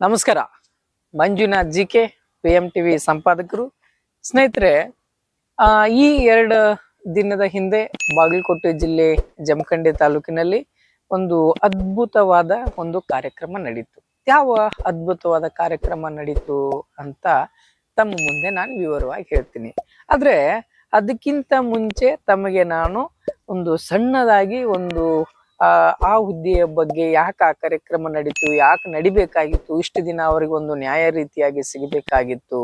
ನಮಸ್ಕಾರ. Manjunath G K P M TV ಸಂಪಾದಕರು. ಸ್ನೇಹಿತರೆ ಈ ಎರಡು ದಿನದ ಹಿಂದೆ ಬಾಗಲಕೋಟೆ ಜಿಲ್ಲೆ ಜಮಖಂಡಿ ತಾಲೂಕಿನಲ್ಲಿ ಒಂದು ಅದ್ಭುತವಾದ ಒಂದು ಕಾರ್ಯಕ್ರಮ ನಡೀತು. ಯಾವ ಅದ್ಭುತವಾದ ಕಾರ್ಯಕ್ರಮ ನಡೀತು ಅಂತ ತಮ್ಮ ಮುಂದೆ ನಾನು ವಿವರವಾಗಿ ಹೇಳ್ತೀನಿ. ಆದ್ರೆ, ಅದಕ್ಕಿಂತ ಮುಂಚೆ ತಮಗೆ ನಾನು ಒಂದು ಸಣ್ಣದಾಗಿ ಒಂದು ಆ ಹುದ್ದೆಯ ಬಗ್ಗೆ ಯಾಕೆ ಆ ಕಾರ್ಯಕ್ರಮ ನಡೀತು, ಯಾಕೆ ನಡಿಬೇಕಾಗಿತ್ತು, ಇಷ್ಟು ದಿನ ಅವರಿಗೆ ಒಂದು ನ್ಯಾಯ ರೀತಿಯಾಗಿ ಸಿಗಬೇಕಾಗಿತ್ತು,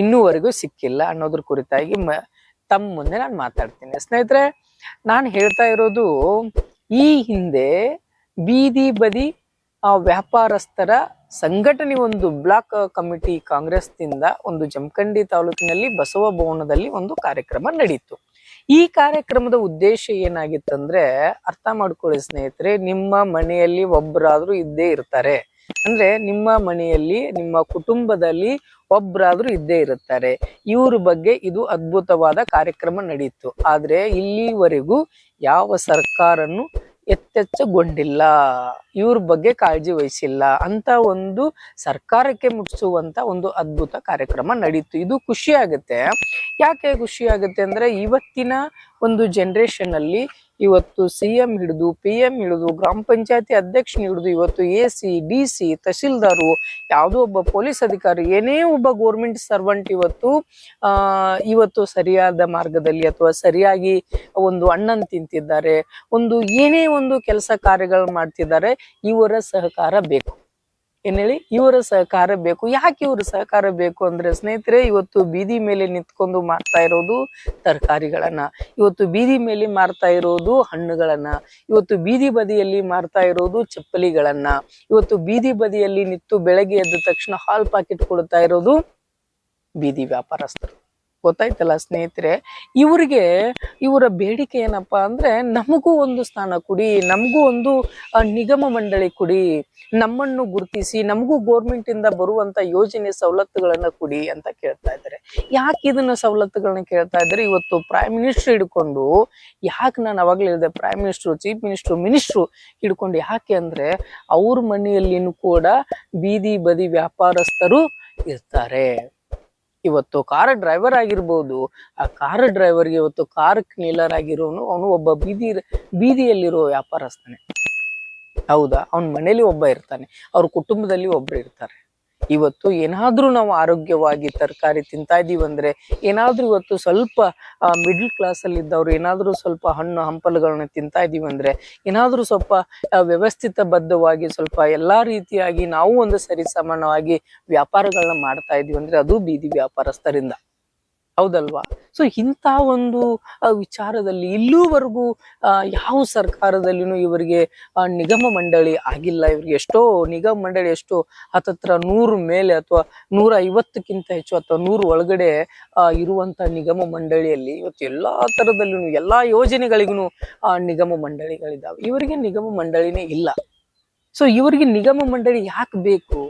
ಇನ್ನೂವರೆಗೂ ಸಿಕ್ಕಿಲ್ಲ ಅನ್ನೋದ್ರ ಕುರಿತಾಗಿ ಮ ತಮ್ಮ ಮುಂದೆ ನಾನು ಮಾತಾಡ್ತೀನಿ. ಸ್ನೇಹಿತರೆ, ನಾನು ಹೇಳ್ತಾ ಇರೋದು, ಈ ಹಿಂದೆ ಬೀದಿ ಬದಿ ವ್ಯಾಪಾರಸ್ಥರ ಸಂಘಟನೆ ಒಂದು ಬ್ಲಾಕ್ ಕಮಿಟಿ ಕಾಂಗ್ರೆಸ್ನಿಂದ ಒಂದು ಜಮಖಂಡಿ ತಾಲೂಕಿನಲ್ಲಿ ಬಸವ ಭವನದಲ್ಲಿ ಒಂದು ಕಾರ್ಯಕ್ರಮ ನಡೀತು. ಈ ಕಾರ್ಯಕ್ರಮದ ಉದ್ದೇಶ ಏನಾಗಿತ್ತಂದ್ರೆ ಅರ್ಥ ಮಾಡ್ಕೊಳ್ಳಿ ಸ್ನೇಹಿತರೆ, ನಿಮ್ಮ ಮನೆಯಲ್ಲಿ ಒಬ್ಬರಾದ್ರೂ ಇದ್ದೇ ಇರ್ತಾರೆ. ಅಂದ್ರೆ ನಿಮ್ಮ ಮನೆಯಲ್ಲಿ, ನಿಮ್ಮ ಕುಟುಂಬದಲ್ಲಿ ಒಬ್ಬರಾದ್ರೂ ಇದ್ದೇ ಇರುತ್ತಾರೆ ಇವ್ರ ಬಗ್ಗೆ ಇದು ಅದ್ಭುತವಾದ ಕಾರ್ಯಕ್ರಮ ನಡೆಯಿತು ಆದ್ರೆ ಇಲ್ಲಿವರೆಗೂ ಯಾವ ಸರ್ಕಾರನು ಎತ್ತೆಚ್ಚಗೊಂಡಿಲ್ಲ. ಇವ್ರ ಬಗ್ಗೆ ಕಾಳಜಿ ವಹಿಸಿಲ್ಲ. ಅಂತ ಒಂದು ಸರ್ಕಾರಕ್ಕೆ ಮುಟ್ಟಿಸುವಂತ ಒಂದು ಅದ್ಭುತ ಕಾರ್ಯಕ್ರಮ ನಡೀತು. ಇದು ಖುಷಿ ಆಗುತ್ತೆ. ಯಾಕೆ ಖುಷಿ ಆಗುತ್ತೆ ಅಂದ್ರೆ ಇವತ್ತಿನ ಒಂದು ಜನರೇಷನ್ ಅಲ್ಲಿ ಇವತ್ತು ಸಿ ಎಂ ಹಿಡಿದು ಪಿ ಎಂ ಹಿಡಿದು, ಗ್ರಾಮ ಪಂಚಾಯತಿ ಅಧ್ಯಕ್ಷನ ಹಿಡಿದು, ಇವತ್ತು A C D C tahsildar ಯಾವುದೋ ಒಬ್ಬ ಪೊಲೀಸ್ ಅಧಿಕಾರಿ, ಏನೇ ಒಬ್ಬ ಗೋರ್ಮೆಂಟ್ ಸರ್ವೆಂಟ್ ಇವತ್ತು ಇವತ್ತು ಸರಿಯಾದ ಮಾರ್ಗದಲ್ಲಿ ಅಥವಾ ಸರಿಯಾಗಿ ಒಂದು ಅಣ್ಣನ್ ತಿಂತಿದ್ದಾರೆ, ಒಂದು ಏನೇ ಒಂದು ಕೆಲಸ ಕಾರ್ಯಗಳು ಮಾಡ್ತಿದ್ದಾರೆ, ಇವರ ಸಹಕಾರ ಬೇಕು. ಏನ್ ಹೇಳಿ ಇವರ ಸಹಕಾರ ಬೇಕು. ಯಾಕೆ ಇವರ ಸಹಕಾರ ಬೇಕು ಅಂದ್ರೆ ಸ್ನೇಹಿತರೆ, ಇವತ್ತು ಬೀದಿ ಮೇಲೆ ನಿಂತ್ಕೊಂಡು ಮಾರ್ತಾ ಇರೋದು ತರಕಾರಿಗಳನ್ನ. ಇವತ್ತು ಬೀದಿ ಮೇಲೆ ಮಾರ್ತಾ ಇರೋದು ಹಣ್ಣುಗಳನ್ನ. ಇವತ್ತು ಬೀದಿ ಬದಿಯಲ್ಲಿ ಮಾರ್ತಾ ಇರೋದು ಚಪ್ಪಲಿಗಳನ್ನ. ಇವತ್ತು ಬೀದಿ ಬದಿಯಲ್ಲಿ ನಿಂತು ಬೆಳಗ್ಗೆ ಎದ್ದ ತಕ್ಷಣ ಹಾಲ್ ಪಾಕೆಟ್ ಕೊಡ್ತಾ ಇರೋದು ಬೀದಿ ವ್ಯಾಪಾರಸ್ಥರು. ಗೊತ್ತಾಯ್ತಲ್ಲ ಸ್ನೇಹಿತರೆ, ಇವರಿಗೆ ಇವರ ಬೇಡಿಕೆ ಏನಪ್ಪಾ ಅಂದ್ರೆ ನಮಗೂ ಒಂದು ಸ್ಥಾನ ಕೊಡಿ, ನಮಗೂ ಒಂದು ನಿಗಮ ಮಂಡಳಿ ಕೊಡಿ, ನಮ್ಮನ್ನು ಗುರುತಿಸಿ, ನಮಗೂ ಗೋರ್ಮೆಂಟ್ ಇಂದ ಬರುವಂತ ಯೋಜನೆ ಸವಲತ್ತುಗಳನ್ನ ಕೊಡಿ ಅಂತ ಕೇಳ್ತಾ ಇದ್ದಾರೆ. ಯಾಕೆ ಇದನ್ನ ಸವಲತ್ತುಗಳನ್ನ ಕೇಳ್ತಾ ಇದ್ದಾರೆ? ಇವತ್ತು ಪ್ರೈಮ್ ಮಿನಿಸ್ಟರ್ ಹಿಡ್ಕೊಂಡು, ಯಾಕೆ ನಾನು ಅವಾಗ್ಲೇ ಹೇಳಿದೆ prime minister chief minister minister ಹಿಡ್ಕೊಂಡು ಯಾಕೆ ಅಂದ್ರೆ ಅವ್ರ ಮನೆಯಲ್ಲಿನೂ ಕೂಡ ಬೀದಿ ಬದಿ ವ್ಯಾಪಾರಸ್ಥರು ಇರ್ತಾರೆ. ಇವತ್ತು ಕಾರ್ ಡ್ರೈವರ್ ಆಗಿರ್ಬೋದು, ಆ ಕಾರ್ ಡ್ರೈವರ್ಗೆ ಇವತ್ತು ಕಾರ್ ಕ್ಲೀನರ್ ಆಗಿರೋನು ಅವನು ಒಬ್ಬ ಬೀದಿ, ಬೀದಿಯಲ್ಲಿರೋ ವ್ಯಾಪಾರಸ್ಥನೇ. ಹೌದಾ? ಅವನ ಮನೇಲಿ ಒಬ್ಬ ಇರ್ತಾನೆ. ಅವ್ರ ಕುಟುಂಬದಲ್ಲಿ ಒಬ್ರು ಇರ್ತಾರೆ. ಇವತ್ತು ಏನಾದ್ರೂ ನಾವು ಆರೋಗ್ಯವಾಗಿ ತರಕಾರಿ ತಿಂತಾ ಇದೀವಿ ಅಂದ್ರೆ ಏನಾದ್ರೂ ಇವತ್ತು ಸ್ವಲ್ಪ ಮಿಡ್ಲ್ ಕ್ಲಾಸ್ ಅಲ್ಲಿ ಇದ್ದವ್ರು ಏನಾದ್ರೂ ಸ್ವಲ್ಪ ಹಣ್ಣು ಹಂಪಲುಗಳನ್ನ ತಿಂತಾ ಇದೀವಿ ಅಂದ್ರೆ ಏನಾದ್ರೂ ಸ್ವಲ್ಪ ವ್ಯವಸ್ಥಿತ ಬದ್ಧವಾಗಿ ಸ್ವಲ್ಪ ಎಲ್ಲಾ ರೀತಿಯಾಗಿ ನಾವು ಒಂದು ಸರಿ ಸಮಾನವಾಗಿ ವ್ಯಾಪಾರಗಳನ್ನ ಮಾಡ್ತಾ ಇದೀವಿ ಅಂದ್ರೆ ಅದು ಬೀದಿ ವ್ಯಾಪಾರಸ್ಥರಿಂದ. ಹೌದಲ್ವಾ? ಸೊ ಇಂಥ ಒಂದು ವಿಚಾರದಲ್ಲಿ ಇಲ್ಲೂವರೆಗೂ ಯಾವ ಸರ್ಕಾರದಲ್ಲಿನೂ ಇವರಿಗೆ ನಿಗಮ ಮಂಡಳಿ ಆಗಿಲ್ಲ. ಇವ್ರಿಗೆ ಎಷ್ಟೋ ನಿಗಮ ಮಂಡಳಿ, ಎಷ್ಟೋ ಹತ್ತತ್ರ ನೂರು ಮೇಲೆ ಅಥವಾ ನೂರ ಐವತ್ತಕ್ಕಿಂತ ಹೆಚ್ಚು ಅಥವಾ ನೂರು ಒಳಗಡೆ ಇರುವಂತ ನಿಗಮ ಮಂಡಳಿಯಲ್ಲಿ ಇವತ್ತು ಎಲ್ಲಾ ಥರದಲ್ಲಿನೂ ಎಲ್ಲಾ ಯೋಜನೆಗಳಿಗೂ ನಿಗಮ ಮಂಡಳಿಗಳಿದ್ದಾವೆ ಇವರಿಗೆ ನಿಗಮ ಮಂಡಳಿನೇ ಇಲ್ಲ. ಸೊ ಇವರಿಗೆ ನಿಗಮ ಮಂಡಳಿ ಯಾಕೆ ಬೇಕು?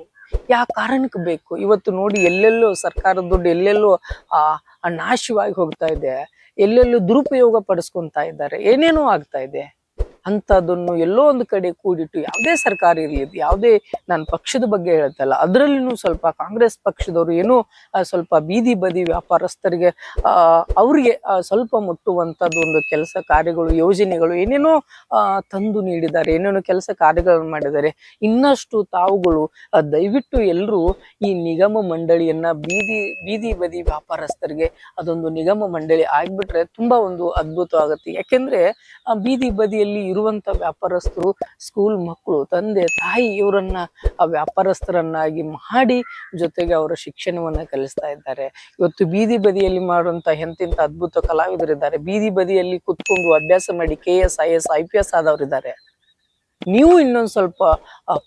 ಯಾವ ಕಾರಣಕ್ಕೆ ಬೇಕು? ಇವತ್ತು ನೋಡಿ ಎಲ್ಲೆಲ್ಲೋ ಸರ್ಕಾರದ ದುಡ್ಡು, ಎಲ್ಲೆಲ್ಲೋ, ಆ ನಾಶವಾಗಿ ಹೋಗ್ತಾ ಇದೆ. ಎಲ್ಲೆಲ್ಲೂ ದುರುಪಯೋಗ ಪಡಿಸ್ಕೊಂತಾ ಇದ್ದಾರೆ. ಏನೇನೋ ಆಗ್ತಾ ಇದೆ. ಅಂಥದ್ದನ್ನು ಎಲ್ಲೋ ಒಂದು ಕಡೆ ಕೂಡಿಟ್ಟು ಯಾವುದೇ ಸರ್ಕಾರ ಇರಲಿ ಯಾವುದೇ ನಾನು ಪಕ್ಷದ ಬಗ್ಗೆ ಹೇಳ್ತಲ್ಲ ಅದರಲ್ಲಿನೂ ಸ್ವಲ್ಪ ಕಾಂಗ್ರೆಸ್ ಪಕ್ಷದವರು ಏನೋ ಸ್ವಲ್ಪ ಬೀದಿ ಬದಿ ವ್ಯಾಪಾರಸ್ಥರಿಗೆ ಅವರಿಗೆ ಸ್ವಲ್ಪ ಮುಟ್ಟುವಂಥದ್ದು ಒಂದು ಕೆಲಸ ಕಾರ್ಯಗಳು, ಯೋಜನೆಗಳು ಏನೇನೋ ತಂದು ನೀಡಿದ್ದಾರೆ, ಏನೇನೋ ಕೆಲಸ ಕಾರ್ಯಗಳನ್ನು ಮಾಡಿದ್ದಾರೆ. ಇನ್ನಷ್ಟು ತಾವುಗಳು ದಯವಿಟ್ಟು ಎಲ್ಲರೂ ಈ ನಿಗಮ ಮಂಡಳಿಯನ್ನ ಬೀದಿ ಬೀದಿ ಬದಿ ವ್ಯಾಪಾರಸ್ಥರಿಗೆ ಅದೊಂದು ನಿಗಮ ಮಂಡಳಿ ಆಗ್ಬಿಟ್ರೆ ತುಂಬಾ ಒಂದು ಅದ್ಭುತ ಆಗುತ್ತೆ ಯಾಕೆಂದ್ರೆ ಬೀದಿ ಬದಿಯಲ್ಲಿ ಇರುವಂತ ವ್ಯಾಪಾರಸ್ಥರು ಸ್ಕೂಲ್ ಮಕ್ಕಳು ತಂದೆ, ತಾಯಿ ಇವರನ್ನ ಆ ವ್ಯಾಪಾರಸ್ಥರನ್ನಾಗಿ ಮಾಡಿ ಜೊತೆಗೆ ಅವರ ಶಿಕ್ಷಣವನ್ನ ಕಲಿಸ್ತಾ ಇದ್ದಾರೆ. ಇವತ್ತು ಬೀದಿ ಬದಿಯಲ್ಲಿ ಮಾಡುವಂತ ಎಂತಿಂತ ಅದ್ಭುತ ಕಲಾವಿದರಿದ್ದಾರೆ. ಬೀದಿ ಬದಿಯಲ್ಲಿ ಕುತ್ಕೊಂಡು ಅಭ್ಯಾಸ ಮಾಡಿ K S I S I ಆದವರಿದ್ದಾರೆ. ನೀವು ಇನ್ನೊಂದ್ ಸ್ವಲ್ಪ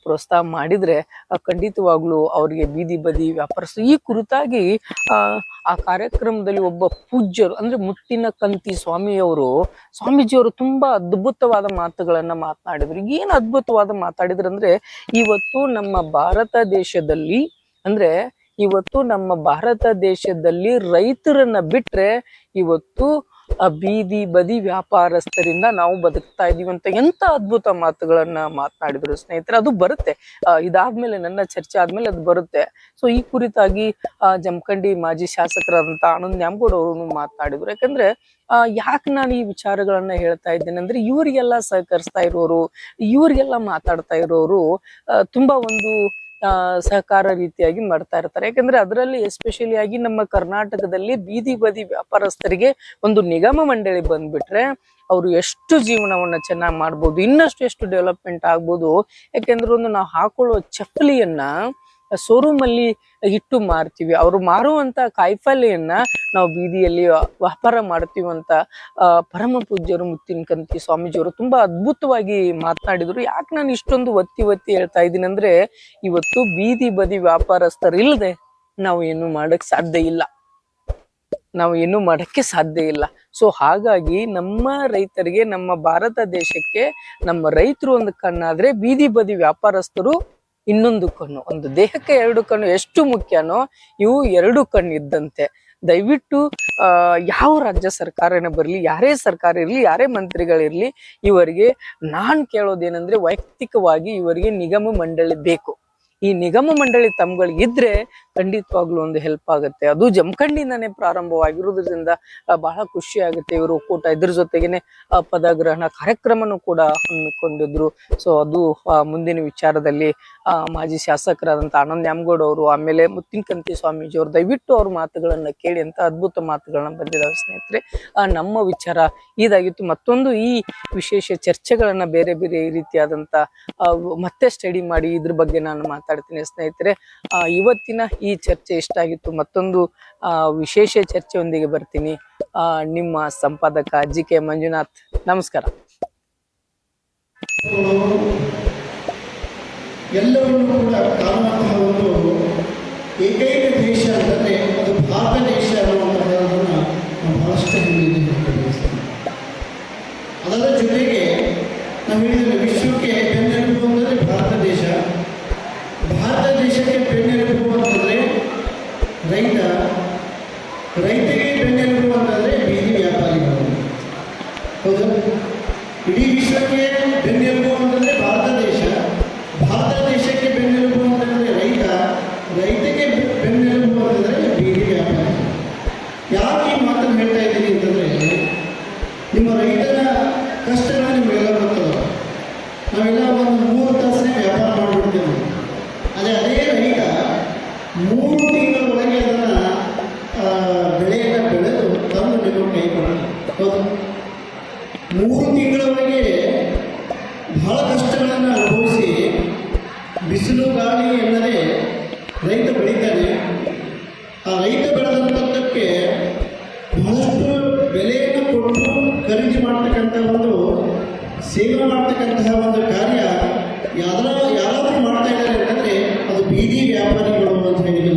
ಪ್ರೋತ್ಸಾಹ ಮಾಡಿದ್ರೆ ಖಂಡಿತವಾಗ್ಲೂ ಅವ್ರಿಗೆ ಬೀದಿ ಬದಿ ವ್ಯಾಪಾರಸ್ಥರು ಈ ಕುರಿತಾಗಿ, ಆ ಕಾರ್ಯಕ್ರಮದಲ್ಲಿ ಒಬ್ಬ ಪೂಜ್ಯರು, ಅಂದ್ರೆ ಮುತ್ತಿನ ಕಂತಿ ಸ್ವಾಮಿಯವರು, ಸ್ವಾಮೀಜಿಯವರು ತುಂಬಾ ಅದ್ಭುತವಾದ ಮಾತುಗಳನ್ನ ಮಾತನಾಡಿದ್ರು. ಏನು ಅದ್ಭುತವಾದ ಮಾತಾಡಿದ್ರು ಅಂದ್ರೆ, ಇವತ್ತು ನಮ್ಮ ಭಾರತ ದೇಶದಲ್ಲಿ, ಅಂದ್ರೆ ಇವತ್ತು ನಮ್ಮ ಭಾರತ ದೇಶದಲ್ಲಿ ರೈತರನ್ನ ಬಿಟ್ರೆ, ಇವತ್ತು ಆ ಬೀದಿ ಬದಿ ವ್ಯಾಪಾರಸ್ಥರಿಂದ ನಾವು ಬದುಕ್ತಾ ಇದೀವಿ ಅಂತ ಎಂತ ಅದ್ಭುತ ಮಾತುಗಳನ್ನ ಮಾತನಾಡಿದ್ರು ಸ್ನೇಹಿತರೆ. ಅದು ಬರುತ್ತೆ. ಇದಾದ್ಮೇಲೆ ನನ್ನ ಚರ್ಚೆ ಆದ್ಮೇಲೆ ಅದು ಬರುತ್ತೆ. ಸೊ ಈ ಕುರಿತಾಗಿ ಜಮಖಂಡಿ ಮಾಜಿ ಶಾಸಕರಾದಂತ ಆನಂದ್ ನ್ಯಾಮಗೌಡ ಅವರು ಮಾತನಾಡಿದ್ರು. ಯಾಕಂದ್ರೆ, ಆ, ಯಾಕೆ ನಾನು ಈ ವಿಚಾರಗಳನ್ನ ಹೇಳ್ತಾ ಇದ್ದೇನೆ ಅಂದ್ರೆ, ಇವರಿಗೆಲ್ಲ ಸಹಕರಿಸ್ತಾ ಇರೋರು, ಇವರಿಗೆಲ್ಲ ಮಾತಾಡ್ತಾ ಇರೋರು ತುಂಬಾ ಒಂದು ಸಹಕಾರ ರೀತಿಯಾಗಿ ಮಾಡ್ತಾ ಇರ್ತಾರೆ. ಯಾಕಂದ್ರೆ ಅದರಲ್ಲಿ ಎಸ್ಪೆಷಲಿ ಆಗಿ ನಮ್ಮ ಕರ್ನಾಟಕದಲ್ಲಿ ಬೀದಿ ಬದಿ ವ್ಯಾಪಾರಸ್ಥರಿಗೆ ಒಂದು ನಿಗಮ ಮಂಡಳಿ ಬಂದ್ಬಿಟ್ರೆ ಅವರು ಎಷ್ಟು ಜೀವನವನ್ನ ಚೆನ್ನಾಗಿ ಮಾಡ್ಬೋದು, ಇನ್ನಷ್ಟು ಎಷ್ಟು ಡೆವಲಪ್ಮೆಂಟ್ ಆಗ್ಬೋದು, ಯಾಕೆಂದ್ರೆ ಒಂದು ನಾವು ಹಾಕೊಳ್ಳೋ ಚಪ್ಪಲಿಯನ್ನ ಶೋರೂಮ್ ಅಲ್ಲಿ ಇಟ್ಟು ಮಾರ್ತೀವಿ. ಅವರು ಮಾರುವಂತ ಕಾಯಿಪಲ್ಲೆಯನ್ನ ನಾವು ಬೀದಿಯಲ್ಲಿ ವ್ಯಾಪಾರ ಮಾಡ್ತೀವಿ ಅಂತ ಪರಮ ಪೂಜ್ಯರು ಮುತ್ತಿನ ಕಂತಿ ಸ್ವಾಮೀಜಿಯವರು ತುಂಬಾ ಅದ್ಭುತವಾಗಿ ಮಾತನಾಡಿದ್ರು. ಯಾಕೆ ನಾನು ಇಷ್ಟೊಂದು ಒತ್ತಿ ಒತ್ತಿ ಹೇಳ್ತಾ ಇದ್ದೀನಿ ಅಂದ್ರೆ, ಇವತ್ತು ಬೀದಿ ಬದಿ ವ್ಯಾಪಾರಸ್ಥರು ಇಲ್ಲದೆ ನಾವು ಏನು ಮಾಡಕ್ ಸಾಧ್ಯ ಇಲ್ಲ. ನಾವು ಏನು ಮಾಡಕ್ಕೆ ಸಾಧ್ಯ ಇಲ್ಲ. ಸೊ, ಹಾಗಾಗಿ ನಮ್ಮ ರೈತರಿಗೆ, ನಮ್ಮ ಭಾರತ ದೇಶಕ್ಕೆ, ನಮ್ಮ ರೈತರು ಒಂದು ಕಣ್ಣಾದ್ರೆ ಬೀದಿ ಬದಿ ವ್ಯಾಪಾರಸ್ಥರು ಇನ್ನೊಂದು ಕಣ್ಣು, ಒಂದು ದೇಹಕ್ಕೆ ಎರಡು ಕಣ್ಣು ಎಷ್ಟು ಮುಖ್ಯನೋ ಇವು ಎರಡು ಕಣ್ಣು ಇದ್ದಂತೆ ದಯವಿಟ್ಟು ಯಾವ ರಾಜ್ಯ ಸರ್ಕಾರನೇ ಬರಲಿ, ಯಾರೇ ಸರ್ಕಾರ ಇರಲಿ, ಯಾರೇ ಮಂತ್ರಿಗಳಿರಲಿ ಇವರಿಗೆ ನಾನ್ ಕೇಳೋದೇನಂದ್ರೆ ವೈಯಕ್ತಿಕವಾಗಿ ಇವರಿಗೆ ನಿಗಮ ಮಂಡಳಿ ಬೇಕು. ಈ ನಿಗಮ ಮಂಡಳಿ ತಮ್ಗಳಿಗೆ ಇದ್ರೆ ಖಂಡಿತವಾಗ್ಲೂ ಒಂದು ಹೆಲ್ಪ್ ಆಗುತ್ತೆ. ಅದು ಜಮಖಂಡಿಂದಾನೇ ಪ್ರಾರಂಭವಾಗಿರುವುದರಿಂದ ಬಹಳ ಖುಷಿ ಆಗುತ್ತೆ. ಇವರು ಒಕ್ಕೂಟ ಇದ್ರ ಜೊತೆಗೇನೆ ಪದಗ್ರಹಣ ಕಾರ್ಯಕ್ರಮನೂ ಕೂಡ ಹಮ್ಮಿಕೊಂಡಿದ್ರು. ಸೊ ಅದು ಮುಂದಿನ ವಿಚಾರದಲ್ಲಿ ಮಾಜಿ ಶಾಸಕರಾದಂತ ಆನಂದ್ ನ್ಯಾಮಗೌಡ ಅವರು ಆಮೇಲೆ ಮುತ್ತಿನಕಂತಿ ಸ್ವಾಮೀಜಿ ಅವರು ದಯವಿಟ್ಟು ಅವ್ರ ಮಾತುಗಳನ್ನ ಕೇಳಿ ಅಂತ ಅದ್ಭುತ ಮಾತುಗಳನ್ನ ಬಂದಿದ್ದಾವೆ ಸ್ನೇಹಿತರೆ. ನಮ್ಮ ವಿಚಾರ ಇದಾಗಿತ್ತು. ಮತ್ತೊಂದು ಈ ವಿಶೇಷ ಚರ್ಚೆಗಳನ್ನ ಬೇರೆ ಬೇರೆ ರೀತಿಯಾದಂತ ಆ, ಮತ್ತೆ ಸ್ಟಡಿ ಮಾಡಿ ಇದ್ರ ಬಗ್ಗೆ ನಾನು ಮಾತಾಡ್ತೀನಿ ಸ್ನೇಹಿತರೆ. ಇವತ್ತಿನ ಈ ಚರ್ಚೆ ಇಷ್ಟ ಆಗಿತ್ತು. ಮತ್ತೊಂದು ವಿಶೇಷ ಚರ್ಚೆಯೊಂದಿಗೆ ಬರ್ತೀನಿ. ನಿಮ್ಮ ಸಂಪಾದಕ ಜಿ ಕೆ ಮಂಜುನಾಥ್, ನಮಸ್ಕಾರ. ಎಲ್ಲವನ್ನೂ ಕೂಡ ಕಾಣುವಂತಹ ಒಂದು ಏಕೈಕ ಖರೀದಿ ಮಾಡ್ತಕ್ಕಂಥ ಒಂದು, ಸೇವೆ ಮಾಡ್ತಕ್ಕಂತಹ ಒಂದು ಕಾರ್ಯ ಯಾರ ಯಾರಾದರೂ ಮಾಡ್ತಾ ಇದ್ದಾರೆ ಅಂತಂದರೆ ಅದು ಬೀದಿ ವ್ಯಾಪಾರಿಗಳು ಅಂತ ಹೇಳಿ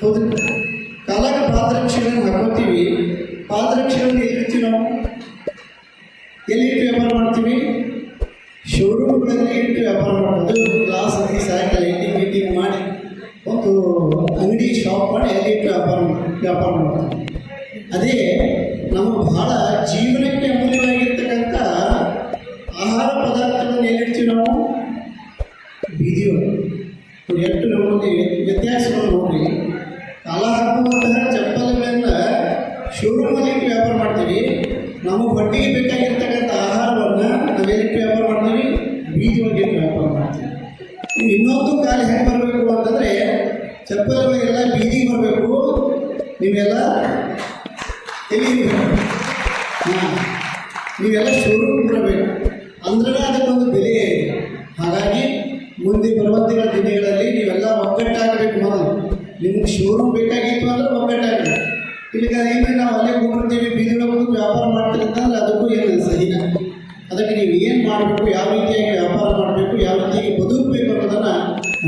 ಹೌದು. ಕಾಲಾಗ ಪಾದರಕ್ಷೆಗಳನ್ನು ಹಾಕೋತೀವಿ ಪಾದರಕ್ಷೆಗಳನ್ನು ಎಲ್ಲಿರ್ತೀವಿ ನಾವು? ಎಲ್ಲಿ ಇಟ್ಟು ವ್ಯಾಪಾರ ಮಾಡ್ತೀವಿ? ಶೋರೂಮ್ಗಳಲ್ಲಿ ಇಟ್ಟು ವ್ಯಾಪಾರ ಮಾಡೋದು ಕ್ಲಾಸ್ ಅಲ್ಲಿ ಸಾಯಂಕಾಲ ಲೈಟಿಂಗ್ ಮೀಟಿಂಗ್ ಮಾಡಿ ಒಂದು ಅಂಗಡಿ ಶಾಪ್ ಮಾಡಿ ಅಲ್ಲಿ ಇಟ್ಟು ವ್ಯಾಪಾರ ವ್ಯಾಪಾರ ಮಾಡ್ತೀವಿ ಅದೇ ನಮ್ಮ ಬಹಳ ಜೀವನಕ್ಕೆ ಅಮೂಲ್ಯವಾಗಿರ್ತಕ್ಕಂಥ ಆಹಾರ ಪದಾರ್ಥಗಳನ್ನು ಎಲ್ಲಿಡ್ತೀವಿ ನಾವು ಬೀದಿಯೊಳಗೆ ನೋಡಿ ಎಷ್ಟು ನಮ್ಮಲ್ಲಿ ವ್ಯತ್ಯಾಸವನ್ನು ನೋಡ್ರಿ ಕಾಲ ಹಾಕುವಂತಹ ಚಪ್ಪಲಿಗಳನ್ನ ಶೋರೂಮಲ್ಲಿ ಇಟ್ಟು ವ್ಯಾಪಾರ ಮಾಡ್ತೀವಿ. ನಮ್ಮ ಹೊಟ್ಟೆಗೆ ಬೇಕಾಗಿರ್ತಕ್ಕಂಥ ಆಹಾರವನ್ನು ನಾವೇನಕ್ಕೆ ವ್ಯಾಪಾರ ಮಾಡ್ತೀವಿ? ಬೀಜವಾಗಿ ವ್ಯಾಪಾರ ಮಾಡ್ತೀವಿ. ಇನ್ನೊಂದು ಕಾಲ ಹೇಗೆ ಬರಬೇಕು ಅಂತಂದರೆ ಚಪ್ಪಲಿಗಳಿಗೆಲ್ಲ ಬೀದಿಗೆ ಬರಬೇಕು. ನೀವೆಲ್ಲ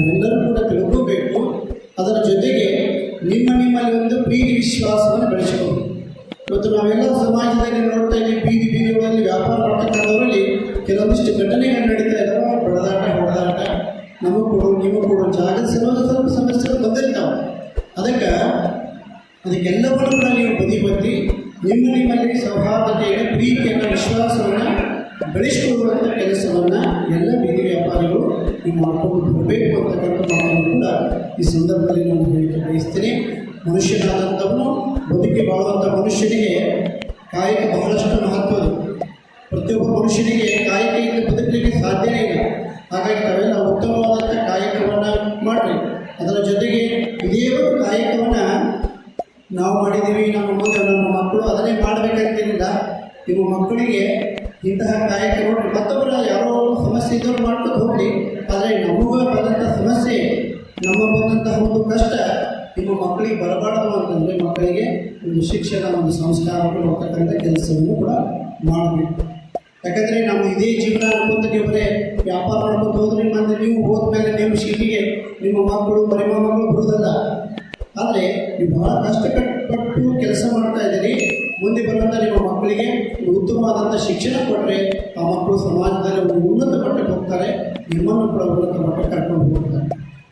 不能不能不能。ಕಾಯಕ ಬಹಳಷ್ಟು ಮಹತ್ವದು ಪ್ರತಿಯೊಬ್ಬ ಮನುಷ್ಯನಿಗೆ ಕಾಯಕದಿಂದ ಬದುಕಲಿಕ್ಕೆ ಸಾಧ್ಯನೇ ಇಲ್ಲ. ಹಾಗಾಗಿ ತಾವೆಲ್ಲ ಉತ್ತಮವಾದಂಥ ಕಾಯಕವನ್ನು ಮಾಡಿರಿ. ಅದರ ಜೊತೆಗೆ ಇದೇ ಒಂದು ಕಾಯಕವನ್ನು ನಾವು ಮಾಡಿದ್ದೀವಿ, ನಮ್ಮ ಮುಂದೆ ನಮ್ಮ ಮಕ್ಕಳು, ಅದನ್ನೇ ಮಾಡಬೇಕಂತೇನಿಲ್ಲ ನಿಮ್ಮ ಮಕ್ಕಳಿಗೆ ಇಂತಹ ಕಾಯಕ ಮತ್ತೊಬ್ಬರ ಯಾರೋ ಸಮಸ್ಯೆ ಇದ್ದವರು ಮಾಡ್ಕೊಂಡು ಹೋಗಲಿ. ಆದರೆ ನಮಗೂ ಬಂದಂಥ ಸಮಸ್ಯೆ, ನಮ್ಮ ಬಂದಂತಹ ಒಂದು ಕಷ್ಟ ನಿಮ್ಮ ಮಕ್ಕಳಿಗೆ ಬರಬಾರ್ದು ಅಂತಂದರೆ ಮಕ್ಕಳಿಗೆ ಒಂದು ಶಿಕ್ಷಣ, ಒಂದು ಸಂಸ್ಕಾರ ಕೊಡ್ತಕ್ಕಂಥ ಕೆಲಸವನ್ನು ಕೂಡ ಮಾಡಬೇಕು. ಯಾಕಂದರೆ ನಮ್ಮ ಇದೇ ಜೀವನ ಅನ್ಕೊಂತ ನೀವೇ ವ್ಯಾಪಾರ ಮಾಡ್ಕೊಂಡು ಹೋದ್ರೆ ಮತ್ತೆ ನೀವು ಹೋದ್ಮೇಲೆ ನಿಮ್ಮ ಶೀಟಿಗೆ ನಿಮ್ಮ ಮಕ್ಕಳು ಮರಿಮಕ್ಕಳು ಬರುವುದಲ್ಲ ಆದರೆ ನೀವು ಬಹಳ ಕಷ್ಟಪಟ್ಟು ಕೆಲಸ ಮಾಡ್ತಾ ಇದ್ದೀರಿ. ಮುಂದೆ ಬರುವಂಥ ನಿಮ್ಮ ಮಕ್ಕಳಿಗೆ ಉತ್ತಮವಾದಂಥ ಶಿಕ್ಷಣ ಕೊಟ್ಟರೆ ಆ ಮಕ್ಕಳು ಸಮಾಜದಲ್ಲಿ ಒಂದು ಉನ್ನತ ಮಟ್ಟಕ್ಕೆ ಹೋಗ್ತಾರೆ. ನಿಮ್ಮನ್ನು ಕೂಡ ಉನ್ನತ ಮಟ್ಟಕ್ಕೆ ಕರ್ಕೊಂಡು ಹೋಗ್ತಾರೆ.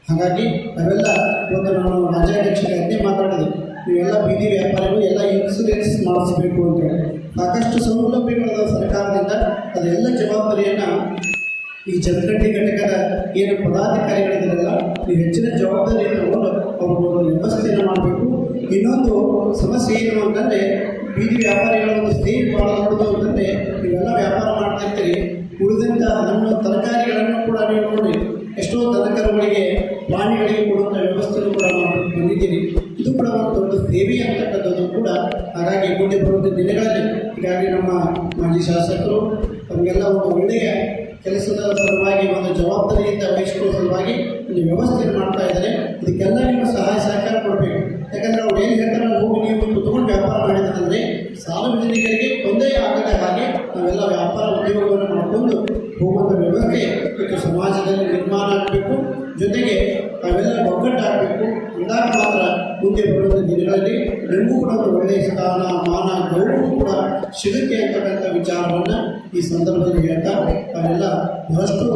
ಹಾಗಾಗಿ ನಾವೆಲ್ಲ ಇವತ್ತು ನಾನು ರಾಜ್ಯಾಧ್ಯಕ್ಷರಿಗೆ ಅದೇ ಮಾತಾಡಿದೆ ನೀವೆಲ್ಲ ಬೀದಿ ವ್ಯಾಪಾರಿಗಳು, ಎಲ್ಲ ಇನ್ಸೂರೆನ್ಸ್ ಮಾಡಿಸ್ಬೇಕು ಅಂತೇಳಿ ಸಾಕಷ್ಟು ಸೌಲಭ್ಯಗಳಾದ ಸರ್ಕಾರದಿಂದ. ಅದೆಲ್ಲ ಜವಾಬ್ದಾರಿಯನ್ನು ಈ ಜನಗಣತಿ ಘಟಕದ ಏನು ಪದಾಧಿಕಾರಿಗಳಿದ್ದಾರಲ್ಲ, ಈ ಹೆಚ್ಚಿನ ಜವಾಬ್ದಾರಿಯನ್ನು ತಗೊಂಡು ಅವರು ಒಂದು ವ್ಯವಸ್ಥೆಯನ್ನು ಮಾಡಬೇಕು. ಇನ್ನೊಂದು ಸಮಸ್ಯೆ ಏನು ಅಂತಂದರೆ, ಬೀದಿ ವ್ಯಾಪಾರಿಗಳ ಮಾಜಿ ಶಾಸಕರು, ತಮಗೆಲ್ಲ ಒಂದು ಒಳ್ಳೆಯ ಕೆಲಸದ ಸಲುವಾಗಿ, ಒಂದು ಜವಾಬ್ದಾರಿಯಿಂದ ವಹಿಸಿಕೊಳ್ಳುವ ಸಲುವಾಗಿ ಒಂದು ವ್ಯವಸ್ಥೆ ಮಾಡ್ತಾ ಇದ್ದಾರೆ. ಇದಕ್ಕೆಲ್ಲ ನಿಮ್ಮ ಸಹಾಯ ಸಹಕಾರ ಕೊಡಬೇಕು. ಯಾಕಂದರೆ ಅವ್ರು ಏನು ಹೇಳ್ತಾರೆ ಹೋಗಿ ನೀವು ಕುತ್ಕೊಂಡು ವ್ಯಾಪಾರ ಮಾಡಿದ್ರಂದರೆ ಸಾರ್ವಜನಿಕರಿಗೆ ತೊಂದರೆ ಆಗದ ಹಾಗೆ ನಾವೆಲ್ಲ ವ್ಯಾಪಾರ ಉದ್ಯೋಗವನ್ನು ಮಾಡಿಕೊಂಡು ಹೋಗುವಂಥ ವ್ಯವಸ್ಥೆ ಮತ್ತು ಸಮಾಜದಲ್ಲಿ ನಿರ್ಮಾಣ ಆಗಬೇಕು. ಜೊತೆಗೆ ನಾವೆಲ್ಲ ಒಗ್ಗಟ್ಟಾಗಬೇಕು. ಮಾತ್ರ ಮುಂದೆ ಬರುವಂಥ ದಿನಗಳಲ್ಲಿ ನಿಮಗೂ ಕೂಡ ಒಂದು ಒಳ್ಳೆಯ ಸ್ಥಾನ, ಮಾನ, ಗೌರವ ಕೂಡ ಸಿಗುತ್ತೆ ಅಂತಕ್ಕಂಥ ವಿಚಾರವನ್ನು ಈ ಸಂದರ್ಭದಲ್ಲಿ ಹೇಳ್ತಾ ಅವರೆಲ್ಲ ಬಹಳಷ್ಟು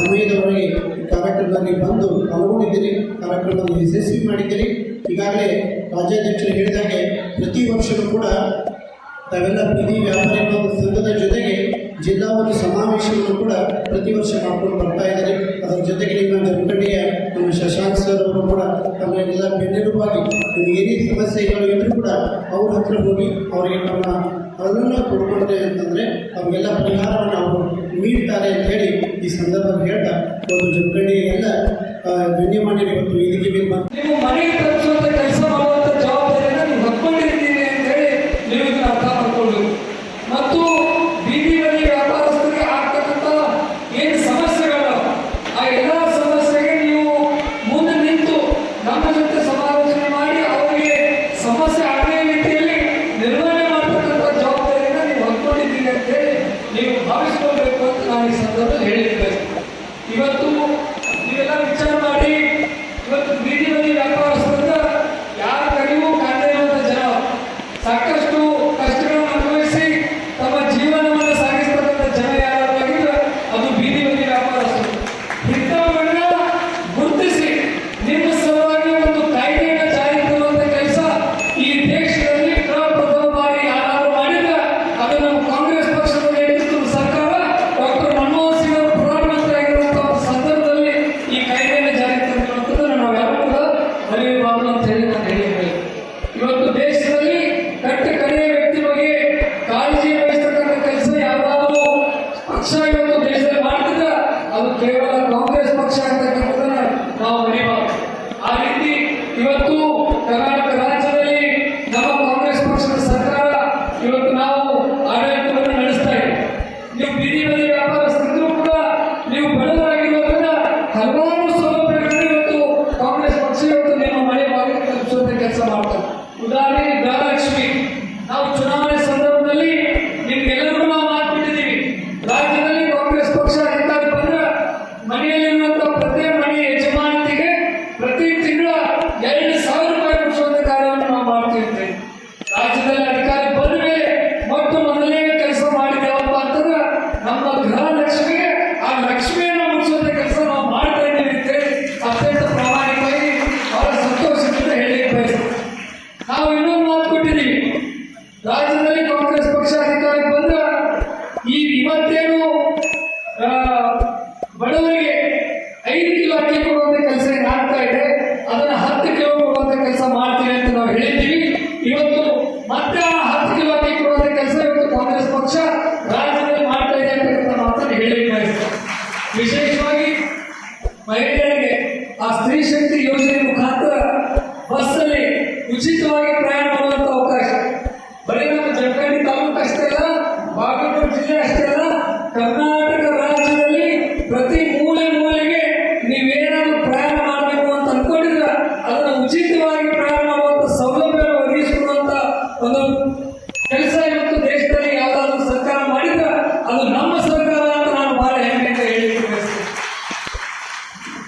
ಸಮಯದವರೆಗೆ ಕಾರ್ಯಕ್ರಮದಲ್ಲಿ ಬಂದು ಪಾಲ್ಗೊಂಡಿದ್ದೀರಿ. ಕಾರ್ಯಕ್ರಮವನ್ನು ಯಶಸ್ವಿ ಮಾಡಿದ್ದೀರಿ. ಈಗಾಗಲೇ ರಾಜ್ಯಾಧ್ಯಕ್ಷರು ಹೇಳಿದಾಗೆ ಪ್ರತಿ ವರ್ಷವೂ ಕೂಡ ತಾವೆಲ್ಲ ಬೀದಿ ವ್ಯಾಪಾರಿ ಸಂಘದ ಜೊತೆಗೆ ಜಿಲ್ಲಾ ಒಂದು ಸಮಾವೇಶವನ್ನು ಕೂಡ ಪ್ರತಿ ವರ್ಷ ಮಾಡ್ಕೊಂಡು ಬರ್ತಾ ಇದ್ದಾರೆ. ಅದರ ಜೊತೆಗೆ ನಿಮ್ಮ ಜಮಖಂಡಿಯ ನಮ್ಮ ಶಶಾಂಕ್ ಸರ್ ಅವರು ಕೂಡ ತಮ್ಮೆಲ್ಲ ಬೆನ್ನೆಲುಬಾಗಿ, ನಿಮ್ಗೆ ಏನೇ ಸಮಸ್ಯೆಗಳು ಇದ್ರೂ ಕೂಡ ಅವ್ರ ಹತ್ರ ಹೋಗಿ ಅವರಿಗೆ ನಮ್ಮ ಅದನ್ನು ಕೊಡ್ಕೊಂಡೆ ಅಂತಂದರೆ ತಮಗೆಲ್ಲ ಪರಿಹಾರವನ್ನು ಅವರು ನೀಡ್ತಾರೆ ಅಂತ ಹೇಳಿ ಈ ಸಂದರ್ಭದಲ್ಲಿ ಹೇಳ್ತಾ, ಒಂದು ಜಮಖಂಡಿಯ ಎಲ್ಲ ಗಣ್ಯಮಾನ್ಯರು ಇವತ್ತು ವೇದಿಕೆ ಮೇಲೆ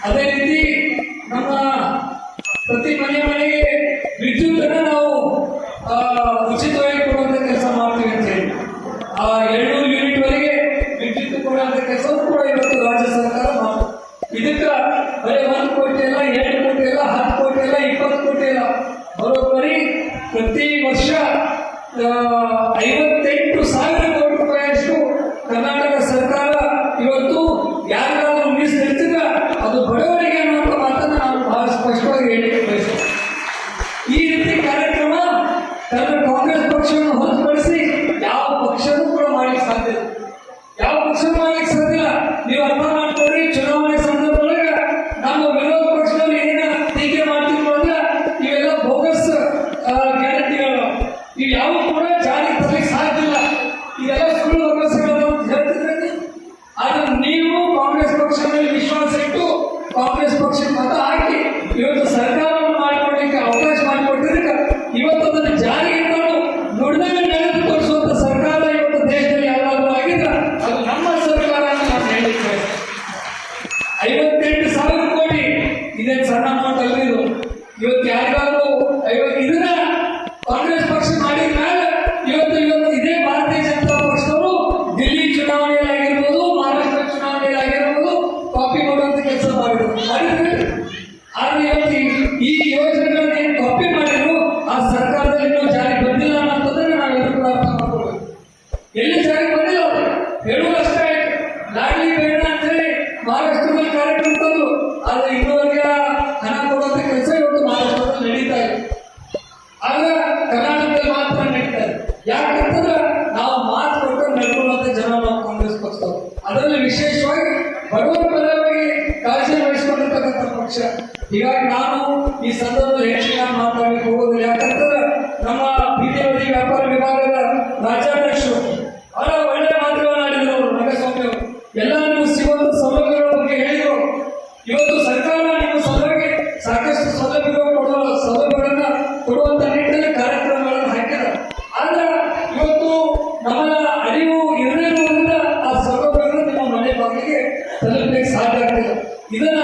ಅದೇ ರೀತಿ ನಮ್ಮ ಪ್ರತಿ ಮನೆ ಮನೆಗೆ ವಿದ್ಯುತ್ ಅನ್ನು ನಾವು ಉಚಿತವಾಗಿ ಇದೇನು ಸಣ್ಣ ಅಮೌಂಟ್ ಅಲ್ಲಿರು ಇವತ್ತು ಯಾರಿಗಾದ್ರೂ ಐವತ್ತು ಇದನ್ನ ಯಾಕೆ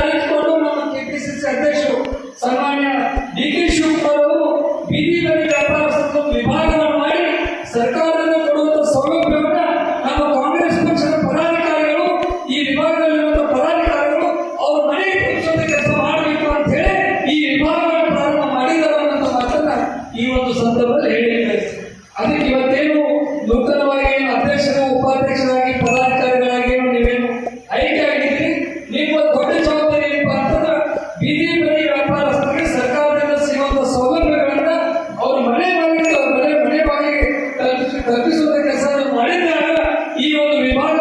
నిర్ణయించుకోవడం మన టీపీసీసీ అధ్యక్షుడు సన్మాన్ ಕಲ್ಪಿಸುವಂತ ಕೆಲಸ ಮಾಡಿದ್ದಾಗ ಈ ಒಂದು ವಿಭಾಗ